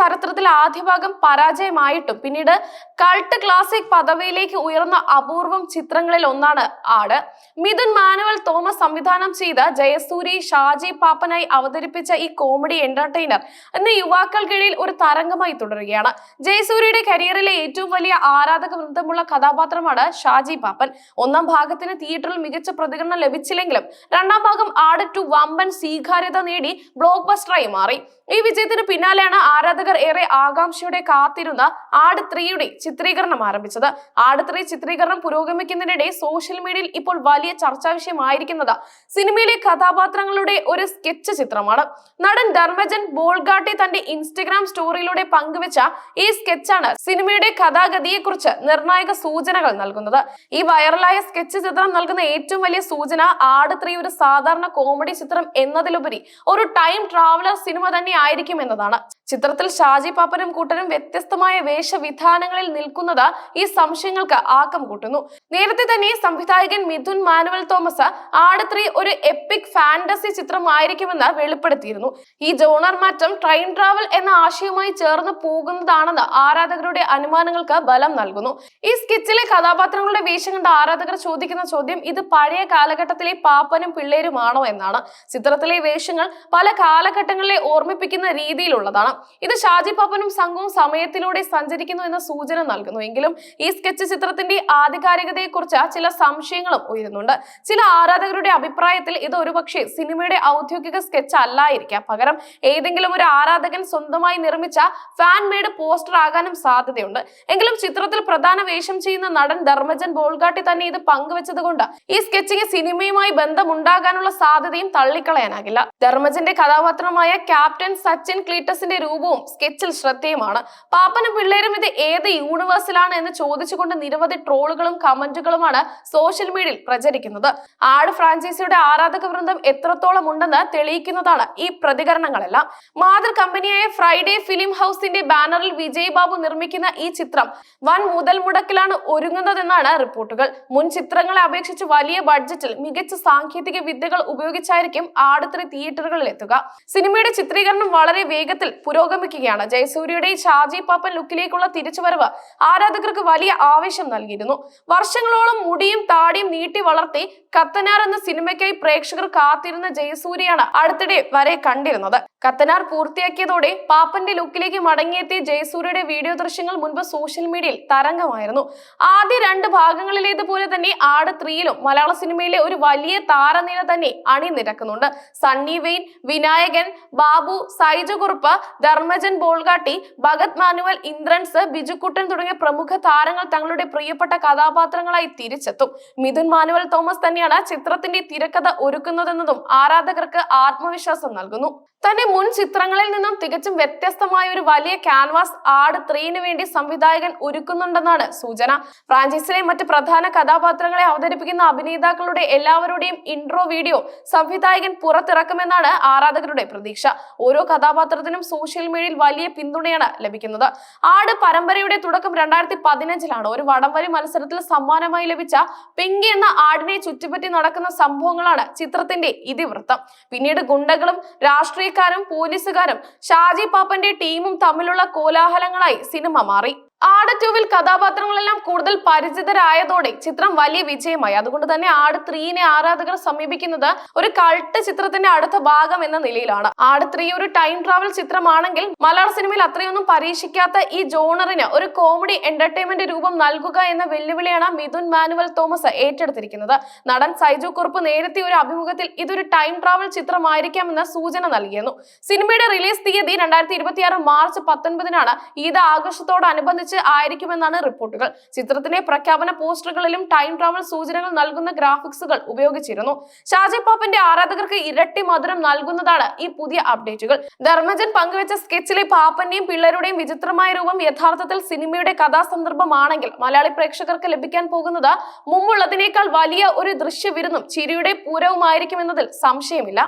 ചരിത്രത്തിൽ ആദ്യ ഭാഗം പരാജയമായിട്ടും പിന്നീട് കൾട്ട് ക്ലാസിക് പദവിയിലേക്ക് ഉയർന്ന അപൂർവം ചിത്രങ്ങളിൽ ഒന്നാണ് ആട്. മിഥുൻ മാനുവൽ തോമസ് സംവിധാനം ചെയ്ത ജയസൂരി ഷാജി പാപ്പനായി അവതരിപ്പിച്ച ഈ കോമഡി എന്റർടൈനർ ഇന്ന് യുവാക്കൾക്കിടയിൽ ഒരു തരംഗമായി തുടരുകയാണ്. ജയസൂരിയുടെ കരിയറിലെ ഏറ്റവും വലിയ ആരാധക വൃന്ദമുള്ള കഥാപാത്രമാണ് ഷാജി പാപ്പൻ. ഒന്നാം ഭാഗത്തിന് തിയേറ്ററിൽ മികച്ച പ്രതികരണം ലഭിച്ചില്ലെങ്കിലും രണ്ടാം ഭാഗം ആട് ടു വമ്പൻ സ്വീകാര്യത നേടി ബ്ലോക്ക് ബസ്റ്ററായി മാറി. ഈ വിജയത്തിന് പിന്നാലെയാണ് ആരാധകർ ഏറെ ആകാംക്ഷയോടെ കാത്തിരുന്ന ആട് ത്രീയുടെ ചിത്രീകരണം ആരംഭിച്ചത്. ആട് ത്രീ ചിത്രീകരണം പുരോഗമിക്കുന്നതിനിടെ സോഷ്യൽ മീഡിയയിൽ ഇപ്പോൾ വലിയ ചർച്ചാ വിഷയമായിരിക്കുന്നത് സിനിമയിലെ കഥാപാത്രങ്ങളുടെ ഒരു സ്കെച്ച് ചിത്രമാണ്. നടൻ ധർമ്മജൻ ബോൾഗാട്ടെ തന്റെ ഇൻസ്റ്റഗ്രാം സ്റ്റോറിയിലൂടെ പങ്കുവച്ച ഈ സ്കെച്ചാണ് സിനിമയുടെ കഥാഗതിയെക്കുറിച്ച് നിർണായക സൂചനകൾ നൽകുന്നത്. ഈ വൈറലായ സ്കെച്ച് ചിത്രം നൽകുന്ന ഏറ്റവും വലിയ സൂചന ആട് ത്രീ ഒരു സാധാരണ കോമഡി ചിത്രം എന്നതിലുപരി ഒരു ടൈം ട്രാവലർ സിനിമ തന്നെ ആയിരിക്കും എന്നതാണ്. ചിത്രത്തിൽ ഷാജി പാപ്പനും കൂട്ടരും വ്യത്യസ്തമായ വേഷവിധാനങ്ങളിൽ നിൽക്കുന്നത് ഈ സംശയങ്ങൾക്ക് ആക്കം കൂട്ടുന്നു. നേരത്തെ തന്നെ സംവിധായകൻ മിഥുൻ മാനുവൽ തോമസ് ആടത്രി ത്രീ ഒരു എപ്പിക് ഫാന്റസി ചിത്രമായിരിക്കുമെന്ന് വെളിപ്പെടുത്തിയിരുന്നു. ഈ ജോണർ മാറ്റം ട്രെയിൻ ട്രാവൽ എന്ന ആശയവുമായി ചേർന്ന് പോകുന്നതാണെന്ന് ആരാധകരുടെ അനുമാനങ്ങൾക്ക് ബലം നൽകുന്നു. ഈ സ്കിച്ചിലെ കഥാപാത്രങ്ങളുടെ വേഷം കണ്ട ആരാധകർ ചോദിക്കുന്ന ചോദ്യം ഇത് പഴയ കാലഘട്ടത്തിലെ പാപ്പനും പിള്ളേരുമാണോ എന്നാണ്. ചിത്രത്തിലെ വേഷങ്ങൾ പല കാലഘട്ടങ്ങളിലെ ഓർമ്മിപ്പിക്കുന്ന രീതിയിലുള്ളതാണ്. ഇത് ഷാജി പാപ്പനും സംഘവും സമയത്തിലൂടെ സഞ്ചരിക്കുന്നു എന്ന സൂചന നൽകുന്നു. എങ്കിലും ഈ സ്കെച്ച് ചിത്രത്തിന്റെ ആധികാരികതയെക്കുറിച്ച് ചില സംശയങ്ങളും ഉയരുന്നുണ്ട്. ചില ആരാധകരുടെ അഭിപ്രായത്തിൽ ഇത് ഒരുപക്ഷെ സിനിമയുടെ ഔദ്യോഗിക സ്കെച്ച് അല്ലായിരിക്കാം. പകരം ഏതെങ്കിലും ഒരു ആരാധകൻ സ്വന്തമായി നിർമ്മിച്ച ഫാൻ മെയ്ഡ് പോസ്റ്റർ ആകാനും സാധ്യതയുണ്ട്. എങ്കിലും ചിത്രത്തിൽ പ്രധാന വേഷം ചെയ്യുന്ന നടൻ ധർമ്മജൻ ബോൾഗാട്ടി തന്നെ ഇത് പങ്കുവച്ചതുകൊണ്ട് ഈ സ്കെച്ചിങ് സിനിമയുമായി ബന്ധമുണ്ടാകാനുള്ള സാധ്യതയും തള്ളിക്കളയാനാകില്ല. ധർമ്മജന്റെ കഥാപാത്രമായ ക്യാപ്റ്റൻ സച്ചിൻ ക്ലീറ്റസിന്റെ രൂപവും സ്കെച്ചിൽ ശ്രദ്ധേയമാണ്. പാപ്പനും പിള്ളേരും ഇത് ഏത് യൂണിവേഴ്സിലാണ് എന്ന് ചോദിച്ചുകൊണ്ട് നിരവധി ട്രോളുകളും കമന്റുകളുമാണ് സോഷ്യൽ മീഡിയയിൽ പ്രചരിക്കുന്നത്. ആട് ഫ്രാഞ്ചൈസിയുടെ ആരാധക വൃന്ദം എത്രത്തോളം ഉണ്ടെന്ന് തെളിയിക്കുന്നതാണ് ഈ പ്രതികരണങ്ങളെല്ലാം. മാതൃ കമ്പനിയായ ഫ്രൈഡേ ഫിലിം ഹൗസിന്റെ ബാനറിൽ വിജയ് ബാബു നിർമ്മിക്കുന്ന ഈ ചിത്രം വൻ മുതൽ മുടക്കിലാണ് ഒരുങ്ങുന്നതെന്നാണ് റിപ്പോർട്ടുകൾ. മുൻ ചിത്രങ്ങളെ അപേക്ഷിച്ച് വലിയ ബഡ്ജറ്റിൽ മികച്ച സാങ്കേതിക വിദ്യകൾ ഉപയോഗിച്ചായിരിക്കും ആടുത്തറി തിയേറ്ററുകളിൽ എത്തുക സിനിമയുടെ ചിത്രീകരണം വളരെ വേഗത്തിൽ പുരോഗമിക്കുകയാണ് ജയസൂര്യയുടെ ഷാജി പാപ്പൻ ലുക്കിലേക്കുള്ള തിരിച്ചുവരവ് ആരാധകർക്ക് വലിയ ആവേശം നൽകിയിരുന്നു. വർഷങ്ങളോളം മുടിയും താടിയും നീട്ടി വളർത്തി കത്തനാർ എന്ന സിനിമയ്ക്കായി പ്രേക്ഷകർ കാത്തിരുന്ന ജയസൂര്യയാണ് അടുത്തിടെ വരെ കണ്ടിരുന്നത്. കത്തനാർ പൂർത്തിയാക്കിയതോടെ പാപ്പന്റെ ലുക്കിലേക്ക് മടങ്ങിയെത്തിയ ജയസൂര്യയുടെ വീഡിയോ ദൃശ്യങ്ങൾ മുൻപ് സോഷ്യൽ മീഡിയയിൽ തരംഗമായിരുന്നു. ആദ്യ രണ്ട് ഭാഗങ്ങളിലേതുപോലെ തന്നെ ആട് ത്രീയിലും മലയാള സിനിമയിലെ ഒരു വലിയ താരനിര തന്നെ അണിനിരക്കുന്നുണ്ട്. സണ്ണി വെയിൻ വിനായകൻ ബാബു സൈജ കുറുപ്പ് ബോൾഗാട്ടി ഭഗത് മാനുവൽ ഇന്ദ്രൻസ് ബിജുക്കുട്ടൻ തുടങ്ങിയ പ്രമുഖ താരങ്ങൾ തങ്ങളുടെ പ്രിയപ്പെട്ട കഥാപാത്രങ്ങളായി തിരിച്ചെത്തും. മിഥുൻ മാനുവൽ തോമസ് തന്നെയാണ് ചിത്രത്തിന്റെ തിരക്കഥ ഒരുക്കുന്നതെന്നതും ആരാധകർക്ക് ആത്മവിശ്വാസം നൽകുന്നു. തന്റെ മുൻ ചിത്രങ്ങളിൽ നിന്നും തികച്ചും വ്യത്യസ്തമായ ഒരു വലിയ ക്യാൻവാസ് ആട് ത്രീന് വേണ്ടി സംവിധായകൻ ഒരുക്കുന്നുണ്ടെന്നാണ് സൂചന. ഫ്രാഞ്ചൈസിലെ മറ്റ് പ്രധാന കഥാപാത്രങ്ങളെ അവതരിപ്പിക്കുന്ന അഭിനേതാക്കളുടെ എല്ലാവരുടെയും ഇൻട്രോ വീഡിയോ സംവിധായകൻ പുറത്തിറക്കുമെന്നാണ് ആരാധകരുടെ പ്രതീക്ഷ. ഓരോ കഥാപാത്രത്തിനും സോഷ്യൽ മീഡിയയിൽ വലിയ പിന്തുണയാണ് ലഭിക്കുന്നത്. ആട് പരമ്പരയുടെ തുടക്കം രണ്ടായിരത്തി പതിനഞ്ചിലാണ് ഒരു വടംവലി മത്സരത്തിൽ സമ്മാനമായി ലഭിച്ച പിങ്കി എന്ന ആടിനെ ചുറ്റിപ്പറ്റി നടക്കുന്ന സംഭവങ്ങളാണ് ചിത്രത്തിന്റെ ഇതിവൃത്തം. പിന്നീട് ഗുണ്ടകളും രാഷ്ട്രീയക്കാരും പോലീസുകാരും ഷാജി പാപ്പന്റെ ടീമും തമ്മിലുള്ള കോലാഹലങ്ങളായി സിനിമ മാറി. ആട് ടൂവിൽ കഥാപാത്രങ്ങളെല്ലാം കൂടുതൽ പരിചിതരായതോടെ ചിത്രം വലിയ വിജയമായി. അതുകൊണ്ട് തന്നെ ആട് ത്രീനെ ആരാധകർ സമീപിക്കുന്നത് ഒരു കൾട്ട് ചിത്രത്തിന്റെ അടുത്ത ഭാഗം എന്ന നിലയിലാണ്. ആട് ത്രീ ഒരു ടൈം ട്രാവൽ ചിത്രമാണെങ്കിൽ മലയാള സിനിമയിൽ അത്രയൊന്നും പരീക്ഷിക്കാത്ത ഈ ജോണറിന് ഒരു കോമഡി എന്റർടൈൻമെന്റ് രൂപം നൽകുക എന്ന വെല്ലുവിളിയാണ് മിഥുൻ മാനുവൽ തോമസ് ഏറ്റെടുത്തിരിക്കുന്നത്. നടൻ സൈജു കുറുപ്പ് നേരത്തെ ഒരു അഭിമുഖത്തിൽ ഇതൊരു ടൈം ട്രാവൽ ചിത്രമായിരിക്കാമെന്ന സൂചന നൽകിയിരുന്നു. സിനിമയുടെ റിലീസ് തീയതി രണ്ടായിരത്തി മാർച്ച് പത്തൊൻപതിനാണ്. ഈദ് ആഘോഷത്തോടനുബന്ധിച്ച് ആയിരിക്കുമെന്നാണ് റിപ്പോർട്ടുകൾ. ചിത്രത്തിന്റെ പ്രഖ്യാപന പോസ്റ്ററുകളിലും ടൈം ട്രാവൽ സൂചനകൾ നൽകുന്ന ഗ്രാഫിക്സുകൾ ഉപയോഗിച്ചിരുന്നു. ഷാജി പാപ്പന്റെ ആരാധകർക്ക് ഇരട്ടി മധുരം നൽകുന്നതാണ് ഈ പുതിയ അപ്ഡേറ്റുകൾ. ധർമ്മജൻ പങ്കുവച്ച സ്കെച്ചിലെ പാപ്പന്റെയും പിള്ളേരുടെയും വിചിത്രമായ രൂപം യഥാർത്ഥത്തിൽ സിനിമയുടെ കഥാസന്ദർഭമാണെങ്കിൽ മലയാളി പ്രേക്ഷകർക്ക് ലഭിക്കാൻ പോകുന്നത് മുമ്പുള്ളതിനേക്കാൾ വലിയ ഒരു ദൃശ്യവിരുന്നും ചിരിയുടെ പൂരവുമായിരിക്കുമെന്നതിൽ സംശയമില്ല.